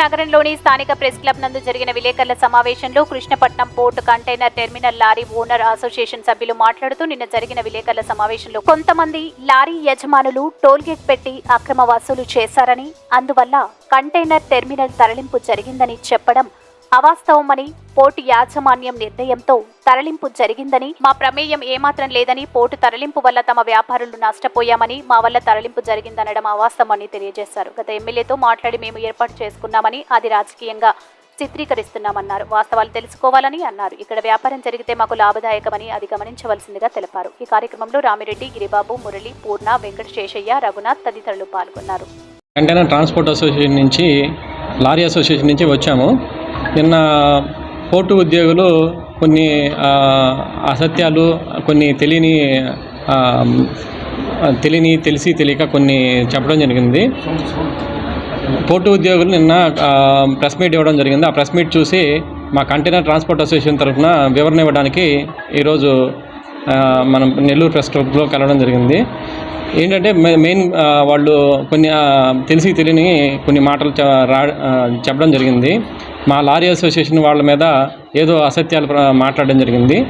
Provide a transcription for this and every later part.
నగరంలోని స్థానిక press club నందు జరిగిన విలేకరుల సమావేశంలో Krishnapatnam port container terminal lorry owner association సభ్యులు మాట్లాడుతూ నిన్న జరిగిన విలేకరుల సమావేశంలో కొంతమంది లారీ యజమానులు టోల్గేట్ పెట్టి అక్రమ వసూలు చేశారని అందువల్ల కంటైనర్ టెర్మినల్ తరలింపు జరిగిందని చెప్పడం అవాస్తవమని పోర్టు యాజమాన్యం నిర్ణయంతో తరలింపు జరిగిందని మా ప్రమేయం ఏమాత్రం లేదని పోర్టు తరలింపు వల్ల తమ వ్యాపారులు నష్టపోయామని మా వల్ల తరలింపు జరిగిందనడం అవాస్తవమని తెలియజేశారు. గత ఎమ్మెల్యేతో మాట్లాడి మేము ఏర్పాటు చేసుకున్నామని అది రాజకీయంగా చిత్రీకరిస్తున్నామన్నారు. వాస్తవాలు తెలుసుకోవాలని అన్నారు. ఇక్కడ వ్యాపారం జరిగితే మాకు లాభదాయకమని అది గమనించవలసిందిగా తెలిపారు. ఈ కార్యక్రమంలో రామిరెడ్డి గిరిబాబు మురళి పూర్ణ వెంకట శేషయ్య రఘునాథ్ తదితరులు పాల్గొన్నారు. ట్రాన్స్పోర్ట్ అసోసియేషన్ నుంచి లారీ అసోసియేషన్ నుంచి వచ్చాము. నిన్న పోర్టు ఉద్యోగులు కొన్ని అసత్యాలు కొన్ని తెలియని తెలియని తెలిసి తెలియక కొన్ని చెప్పడం జరిగింది. పోర్టు ఉద్యోగులు నిన్న ప్రెస్ మీట్ ఇవ్వడం జరిగింది. ఆ ప్రెస్ మీట్ చూసి మా కంటైనర్ ట్రాన్స్పోర్ట్ అసోసియేషన్ తరఫున వివరణ ఇవ్వడానికి ఈరోజు మనం నెల్లూరు ప్రెస్ క్లబ్లో కలవడం జరిగింది. ఏంటంటే మె- మెయిన్ వాళ్ళు కొన్ని తెలిసి తెలియని కొన్ని మాటలు రా చెప్పడం జరిగింది. మా లారీ అసోసియేషన్ వాళ్ళ మీద ఏదో అసత్యాలు మాట్లాడడం జరిగింది.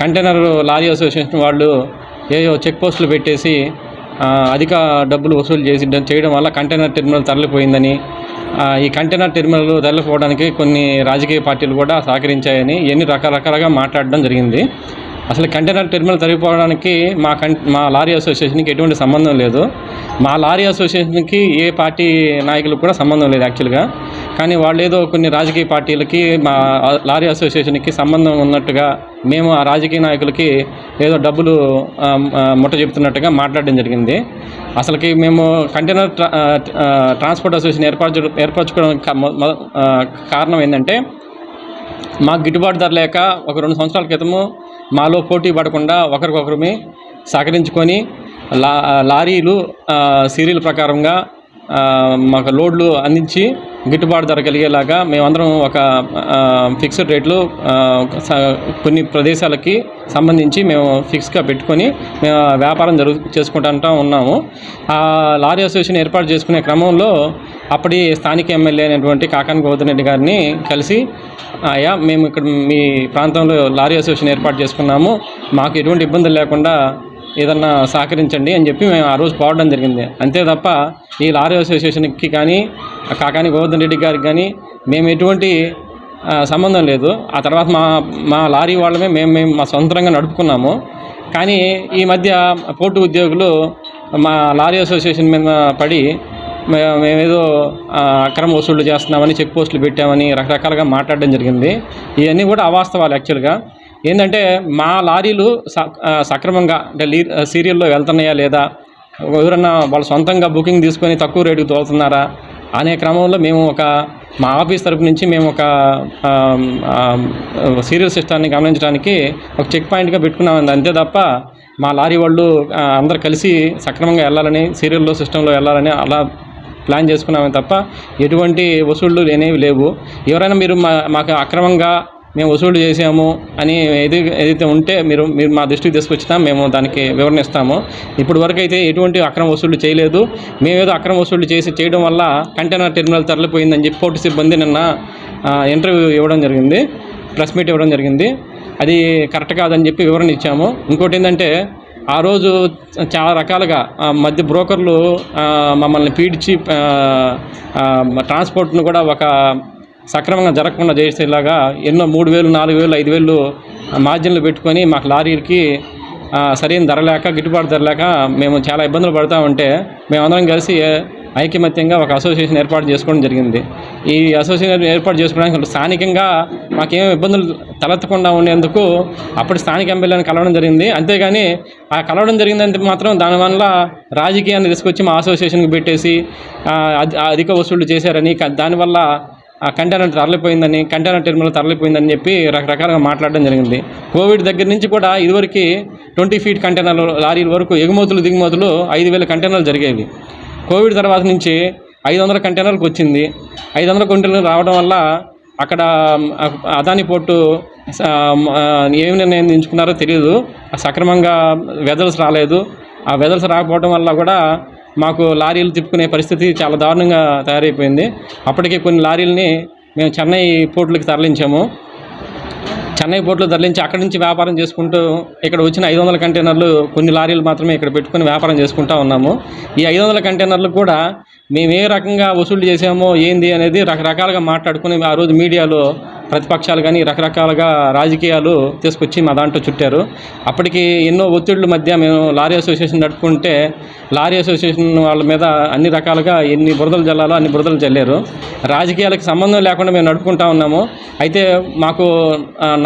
కంటైనర్ లారీ అసోసియేషన్ వాళ్ళు ఏదో చెక్ పోస్టులు పెట్టేసి అధిక డబ్బులు వసూలు చేసి చేయడం వల్ల కంటైనర్ టెర్మినల్ తరలిపోయిందని ఈ కంటైనర్ టెర్మినల్ తరలిపోవడానికి కొన్ని రాజకీయ పార్టీలు కూడా సహకరించాయని ఇవన్నీ రకరకాలుగా మాట్లాడడం జరిగింది. అసలు కంటైనర్ టెర్మినల్ తరిగిపోవడానికి మా కం మా లారీ అసోసియేషన్కి ఎటువంటి సంబంధం లేదు. మా లారీ అసోసియేషన్కి ఏ పార్టీ నాయకులకు కూడా సంబంధం లేదు యాక్చువల్గా. కానీ వాళ్ళు ఏదో కొన్ని రాజకీయ పార్టీలకి మా లారీ అసోసియేషన్కి సంబంధం ఉన్నట్టుగా మేము ఆ రాజకీయ నాయకులకి ఏదో డబ్బులు ముట్ట చెప్తున్నట్టుగా మాట్లాడడం జరిగింది. అసలుకి మేము కంటైనర్ ట్రాన్స్పోర్ట్ అసోసియేషన్ ఏర్పరచు ఏర్పరచుకోవడానికి కారణం ఏంటంటే మాకు గిట్టుబాటు ధర లేక ఒక రెండు సంవత్సరాల క్రితము మాలో పోటీ పడకుండా ఒకరికొకరిమి సహకరించుకొని లా లారీలు సీరియల్ ప్రకారంగా మాకు లోడ్లు అందించి గిట్టుబాటు ధర కలిగేలాగా మేమందరం ఒక ఫిక్స్డ్ రేట్లు కొన్ని ప్రదేశాలకి సంబంధించి మేము ఫిక్స్గా పెట్టుకొని మేము వ్యాపారం జరుగు చేసుకుంటా ఉన్నాము. ఆ లారీ అసోసియేషన్ ఏర్పాటు చేసుకునే క్రమంలో అప్పటి స్థానిక ఎమ్మెల్యే అయినటువంటి కాకాని గౌతమ్ రెడ్డి గారిని కలిసి అయ్యా మేము ఇక్కడ మీ ప్రాంతంలో లారీ అసోసియేషన్ ఏర్పాటు చేసుకున్నాము. మాకు ఎటువంటి ఇబ్బందులు లేకుండా ఏదన్నా సహకరించండి అని చెప్పి మేము ఆ రోజు పోవడం జరిగింది. అంతే తప్ప ఈ లారీ అసోసియేషన్కి కానీ కాకాని గోవర్ధన్ రెడ్డి గారికి కానీ మేము ఎటువంటి సంబంధం లేదు. ఆ తర్వాత మా మా లారీ వాళ్ళమే మేము మేము మా సొంతంగా నడుపుకున్నాము. కానీ ఈ మధ్య పోర్టు ఉద్యోగులు మా లారీ అసోసియేషన్ మీద పడి మే- మేమేదో అక్రమ వసూళ్ళు చేస్తున్నామని చెక్ పోస్టులు పెట్టామని రకరకాలుగా మాట్లాడడం జరిగింది. ఇవన్నీ కూడా అవాస్తవాలు యాక్చువల్గా. ఏంటంటే మా లారీలు స- సక్రమంగా అంటే లీ సీరియల్లో వెళ్తున్నాయా లేదా? ఎవరన్నా వాళ్ళు సొంతంగా బుకింగ్ తీసుకొని తక్కువ రేటుకి తోలుతున్నారా? అనే క్రమంలో మేము ఒక మా ఆఫీస్ తరపు నుంచి మేము ఒక సీరియల్ సిస్టాన్ని గమనించడానికి ఒక చెక్ పాయింట్గా పెట్టుకున్నామండి. అంతే తప్ప మా లారీ వాళ్ళు అందరు కలిసి సక్రమంగా వెళ్ళాలని సీరియల్లో సిస్టంలో వెళ్ళాలని అలా ప్లాన్ చేసుకున్నామే తప్ప ఎటువంటి వసూళ్ళు అనేవి లేవు. ఎవరైనా మీరు మా మాకు అక్రమంగా మేము వసూలు చేసాము అని ఏది ఏదైతే ఉంటే మీరు మీరు మా దృష్టికి తీసుకొచ్చినా మేము దానికి వివరణ ఇస్తాము ఇప్పుడు వరకు అయితే ఎటువంటి అక్రమ వసూళ్ళు చేయలేదు. మేమేదో అక్రమ వసూళ్ళు చేసి చేయడం వల్ల కంటైనర్ టెర్మినల్ తరలిపోయిందని చెప్పి పోర్టు సిబ్బంది నిన్న ఇంటర్వ్యూ ఇవ్వడం జరిగింది. ప్రెస్ మీట్ ఇవ్వడం జరిగింది. అది కరెక్ట్ కాదని చెప్పి వివరణ ఇచ్చాము. ఇంకోటి ఏంటంటే ఆ రోజు చాలా రకాలుగా ఆ, మధ్య బ్రోకర్లు మమ్మల్ని పీడ్చి ట్రాన్స్పోర్ట్ను కూడా ఒక సక్రమంగా జరగకుండా చేసేలాగా ఎన్నో మూడు వేలు నాలుగు వేలు ఐదు వేలు మార్జిన్లు పెట్టుకొని మాకు లారీలకి సరైన ధర లేక గిట్టుబాటు ధర లేక మేము చాలా ఇబ్బందులు పడతా ఉంటే మేమందరం కలిసి ఐకమత్యంగా ఒక అసోసియేషన్ ఏర్పాటు చేసుకోవడం జరిగింది. ఈ అసోసియేషన్ ఏర్పాటు చేసుకోవడానికి స్థానికంగా మాకేం ఇబ్బందులు తలెత్తకుండా ఉండేందుకు అప్పుడు స్థానిక ఎమ్మెల్యేని కలవడం జరిగింది. అంతేగాని ఆ కలవడం జరిగిందంటే మాత్రం దానివల్ల రాజకీయాన్ని తీసుకొచ్చి మా అసోసియేషన్కి పెట్టేసి అధిక వసూళ్ళు చేశారని దానివల్ల ఆ కంటైనర్ తరలిపోయిందని కంటైనర్ టెర్మినల్ తరలిపోయిందని చెప్పి రకరకాలుగా మాట్లాడడం జరిగింది. కోవిడ్ దగ్గర నుంచి కూడా ఇదివరకు ట్వంటీ ఫీట్ కంటైనర్ లారీల వరకు ఎగుమతులు దిగుమతులు ఐదు వేల కంటైనర్లు జరిగేవి. కోవిడ్ తర్వాత నుంచి ఐదు వందల కంటైనర్లకు వచ్చింది. ఐదు వందల కంటైనర్లు రావడం వల్ల అక్కడ అదాని పోర్టు ఏమి నిర్ణయం ఎంచుకున్నారో తెలియదు సక్రమంగా వెదల్స్ రాలేదు. ఆ వెదల్స్ రాకపోవడం వల్ల కూడా మాకు లారీలు తిప్పుకునే పరిస్థితి చాలా దారుణంగా తయారైపోయింది. అప్పటికే కొన్ని లారీలని మేము చెన్నై పోర్టులకు తరలించాము. చెన్నై పోర్టులో తరలించి అక్కడి నుంచి వ్యాపారం చేసుకుంటూ ఇక్కడ వచ్చిన ఐదు వందల కంటైనర్లు కొన్ని లారీలు మాత్రమే ఇక్కడ పెట్టుకుని వ్యాపారం చేసుకుంటూ ఉన్నాము. ఈ ఐదు వందల కంటైనర్లు కూడా మేము ఏ రకంగా వసూలు చేసామో ఏంది అనేది రకరకాలుగా మాట్లాడుకుని ఆ రోజు మీడియాలో ప్రతిపక్షాలు కానీ రకరకాలుగా రాజకీయాలు తీసుకొచ్చి మా దాంట్లో చుట్టారు. అప్పటికి ఎన్నో ఒత్తిళ్ళ మధ్య మేము లారీ అసోసియేషన్ నడుపుకుంటే లారీ అసోసియేషన్ వాళ్ళ మీద అన్ని రకాలుగా ఎన్ని బురదలు జల్లాలో అన్ని బురదలు జల్లారు. రాజకీయాలకు సంబంధం లేకుండా మేము నడుపుకుంటా ఉన్నాము. అయితే మాకు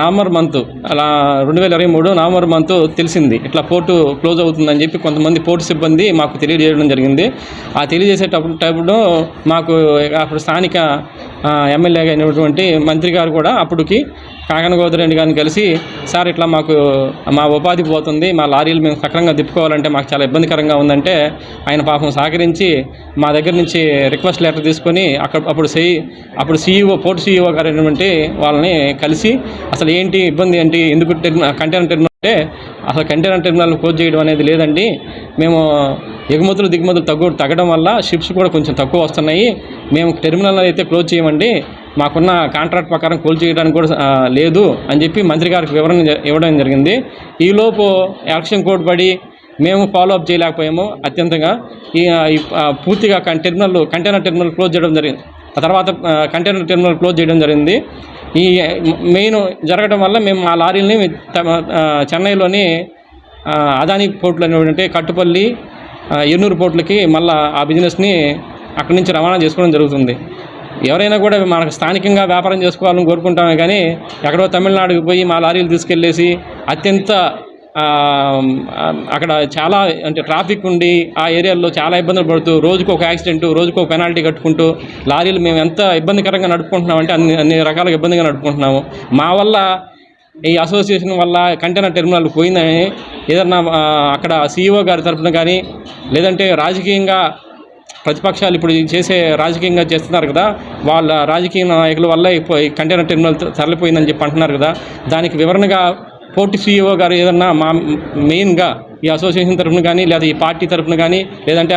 నవంబర్ మంత్ అలా రెండు వేల ఇరవై మూడు నవంబర్ మంత్ తెలిసింది. ఇట్లా పోర్టు క్లోజ్ అవుతుందని చెప్పి కొంతమంది పోర్టు సిబ్బంది మాకు తెలియజేయడం జరిగింది. ఆ తెలియజేసేటప్పుడు మాకు అప్పుడు స్థానిక ఎమ్మెల్యేగా అయినటువంటి మంత్రి గారు కూడా అప్పటికి కాకన గోదిరెడ్డి గారిని కలిసి సార్ ఇట్లా మాకు మా ఉపాధి పోతుంది మా లారీలు మేము సక్రంగా తిప్పుకోవాలంటే మాకు చాలా ఇబ్బందికరంగా ఉందంటే ఆయన పాపం సహకరించి మా దగ్గర నుంచి రిక్వెస్ట్ లెటర్ తీసుకొని అక్కడ అప్పుడు సెయి అప్పుడు సీఈఓ పోర్ట్ సీఈఓ గారు అయినటువంటి వాళ్ళని కలిసి అసలు ఏంటి ఇబ్బంది ఏంటి ఎందుకు టెర్మినల్ కంటైనర్ టెర్మినల్ అంటే అసలు కంటైనర్ టెర్మినల్ క్లోజ్ చేయడం అనేది లేదండి. మేము ఎగుమతులు దిగుమతులు తగ్గు తగ్గడం వల్ల షిప్స్ కూడా కొంచెం తక్కువ వస్తున్నాయి. మేము టెర్మినల్ అయితే క్లోజ్ చేయమండి. మాకున్న కాంట్రాక్ట్ ప్రకారం కూల్ చేయడానికి కూడా లేదు అని చెప్పి మంత్రి గారికి వివరణ జ- ఇవ్వడం జరిగింది. ఈలోపు యాక్షన్ కోడ్ పడి మేము ఫాలో అప్ చేయలేకపోయాము అత్యంతంగా. ఈ పూర్తిగా టెర్మినల్ కంటైనర్ టెర్మినల్ క్లోజ్ చేయడం జరిగింది. ఆ తర్వాత కంటైనర్ టెర్మినల్ క్లోజ్ చేయడం జరిగింది. ఈ మెయిన్ జరగడం వల్ల మేము ఆ లారీలని చెన్నైలోని అదానీ అదాని పోర్టులు అనేటువంటి కట్టుపల్లి ఎన్నూరు పోర్టులకి మళ్ళీ ఆ బిజినెస్ని అక్కడి నుంచి రవాణా చేసుకోవడం జరుగుతుంది. ఎవరైనా కూడా మనకు స్థానికంగా వ్యాపారం చేసుకోవాలని కోరుకుంటామే కానీ ఎక్కడో తమిళనాడుకి పోయి మా లారీలు తీసుకెళ్ళేసి అత్యంత అక్కడ చాలా అంటే ట్రాఫిక్ ఉండి ఆ ఏరియాలో చాలా ఇబ్బందులు పడుతూ రోజుకు ఒక యాక్సిడెంట్ రోజుకు ఒక పెనాల్టీ కట్టుకుంటూ లారీలు మేము ఎంత ఇబ్బందికరంగా నడుపుకుంటున్నామంటే అన్ని అన్ని రకాలుగా ఇబ్బందిగా నడుపుకుంటున్నాము. మా వల్ల ఈ అసోసియేషన్ వల్ల కంటైనర్ టెర్మినల్ పోయిందని ఏదన్నా అక్కడ సీఈఓ గారి తరఫున కానీ లేదంటే రాజకీయంగా ప్రతిపక్షాలు ఇప్పుడు చేసే రాజకీయంగా చేస్తున్నారు కదా వాళ్ళ రాజకీయ నాయకుల వల్ల ఇప్పుడు ఈ కంటైనర్ టెర్మినల్ తరలిపోయిందని చెప్పి అంటున్నారు కదా దానికి వివరణగా పోర్టు సీఈఓ గారు ఏదన్నా మా మెయిన్గా ఈ అసోసియేషన్ తరఫున కానీ లేదా ఈ పార్టీ తరఫున కానీ లేదంటే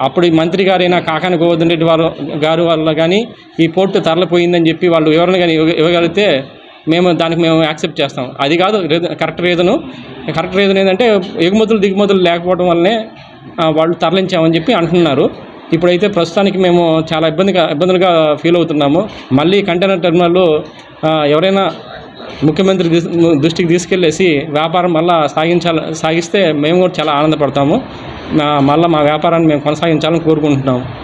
అప్పుడు ఈ మంత్రి గారైన కాకాని గోవర్ధన్ రెడ్డి వారు గారు వల్ల కానీ ఈ పోర్టు తరలిపోయిందని చెప్పి వాళ్ళు వివరణ కానీ ఇవ్వగలిగితే మేము దానికి మేము యాక్సెప్ట్ చేస్తాం. అది కాదు reason correct reason. Correct reason ఏంటంటే ఎగుమతులు దిగుమతులు లేకపోవడం వల్లనే వాళ్ళు తరలించామని చెప్పి అంటున్నారు. ఇప్పుడైతే ప్రస్తుతానికి మేము చాలా ఇబ్బందిగా ఇబ్బందులుగా ఫీల్ అవుతున్నాము. మళ్ళీ కంటైనర్ టెర్మినల్ ఎవరైనా ముఖ్యమంత్రి దృష్టికి తీసుకెళ్ళేసి వ్యాపారం మళ్ళా సాగించాల సాగిస్తే మేము కూడా చాలా ఆనందపడతాము. మా- మళ్ళీ మా వ్యాపారాన్ని మేము కొనసాగించాలని కోరుకుంటున్నాము.